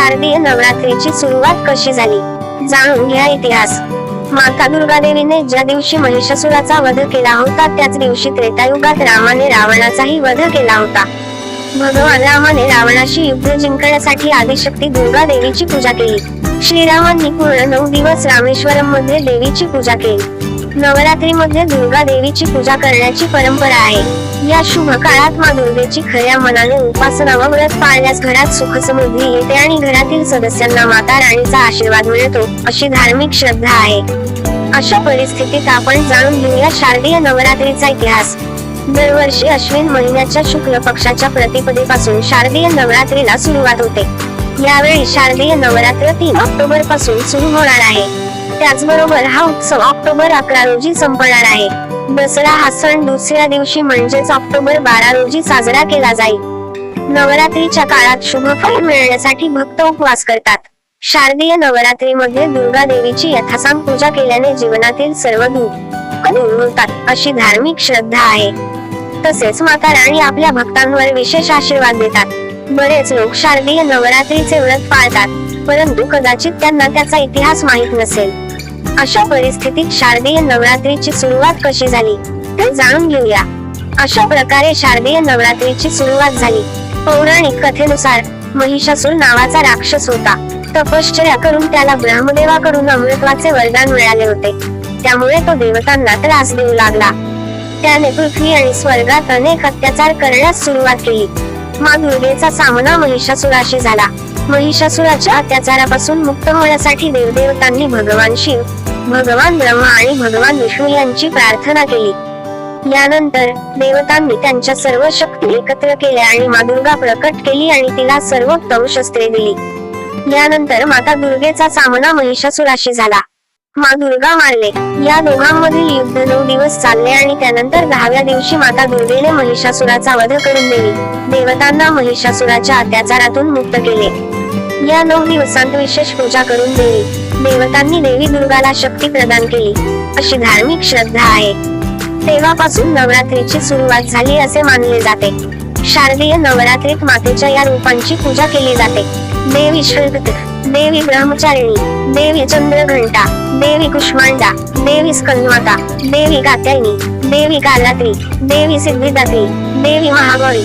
शारदीय नवरात्रीची सुरुवात कशी झाली? जाणून घ्या इतिहास. माता दुर्गा देवीने ज्या दिवशी महिषासुराचा वध केला होता त्याच दिवशी त्रेतायुगात रामाने रावणाचाही वध केला होता. भगवान रामाने रावणाशी युद्ध जिंकण्यासाठी आदिशक्ती दुर्गा देवीची पूजा केली. श्रीरामांनी पूर्ण नऊ दिवस रामेश्वरममध्ये देवीची पूजा केली. नवरात्रीमध्ये दुर्गा देवीची पूजा करण्याची परंपरा आहे. या शुभ काळात मा दुर्गेची खऱ्या मनाने उपासना व व्रत पाळल्यास घरात सुख समृद्धी येते आणि घरातील सदस्यांना माता राणीचा आशीर्वाद मिळतो अशी धार्मिक श्रद्धा आहे. अशा परिस्थितीत आपण जाणून घेऊया शारदीय नवरात्रीचा इतिहास. दरवर्षी अश्विन महिन्याच्या शुक्ल पक्षाच्या प्रतिपदेपासून शारदीय नवरात्रीला सुरुवात होते. यावेळी शारदीय नवरात्र तीन ऑक्टोबरपासून सुरू होणार आहे. त्याचबरोबर हा उत्सव ऑक्टोबर अकरा रोजी संपणार आहे. दसरा हा सण दुसऱ्या दिवशी म्हणजेच ऑक्टोबर बारा रोजी साजरा केला जाईल. नवरात्रीच्या काळात शुभ मिळण्यासाठी भक्त उपवास करतात. शारदीय नवरात्रीमध्ये दुर्गा देवीची यथासांग पूजा केल्याने जीवनातील सर्व दुःख दूर होतात अशी धार्मिक श्रद्धा आहे. तसेच माता राणी आपल्या भक्तांवर विशेष आशीर्वाद देतात. बरेच लोक शारदीय नवरात्रीचे व्रत पाळतात परंतु कदाचित त्यांना त्याचा इतिहास माहीत नसेल. अशा परिस्थितीत शारदीय नवरात्रीची सुरुवात कशी झाली? ते जाणून घेऊया. अशा प्रकारे शारदीय नवरात्रीची सुरुवात झाली. पौराणिक कथेनुसार महिषासूर नावाचा राक्षस होता. तपश्चर्या करून त्याला ब्रह्मदेवाकडून अमृतवाचे वरदान मिळाले होते. त्यामुळे तो देवतांना त्रास देऊ लागला. त्याने पृथ्वी आणि स्वर्गात अनेक अत्याचार करण्यास सुरुवात केली. मा दुर्गेचा सामना महिषासुराशी झाला. महिषासुराच्या अत्याचारापासून मुक्त होण्यासाठी देवदेवतांनी भगवान शिव भगवान ब्रह्मा आणि भगवान विष्णू यांची प्रार्थना केली. यानंतर देवतांनी त्यांच्या सर्व शक्ती एकत्र केल्या आणि मा दुर्गा प्रकट केली आणि तिला सर्वोत्तम शस्त्रे दिली. यानंतर माता दुर्गेचा सामना महिषासुराशी झाला. मा दुर्गा मारले. या दोघांमधील युद्ध नऊ दिवस चालले आणि त्यानंतर दहाव्या दिवशी माता दुर्गेने महिषासुराचा वध करून दिली. देवतांना महिषासुराच्या अत्याचारातून मुक्त केले. या नऊ दिवसांत विशेष पूजा करून देवी देवतांनी देवी दुर्गाला शक्ती प्रदान केली. अशी धार्मिक श्रद्धा आहे. तेव्हापासून नवरात्रीची सुरुवात झाली असे मानले जाते. शारदीय नवरात्रीत मातेच्या या रूपांची पूजा केली जाते. देवी श्रीकृत देवी ब्रह्मचारिणी देवी चंद्रघंटा देवी कुष्मांडा देवी स्कंदमाता देवी कात्यायनी देवी कालरात्री देवी सिद्धिदात्री देवी महागौरी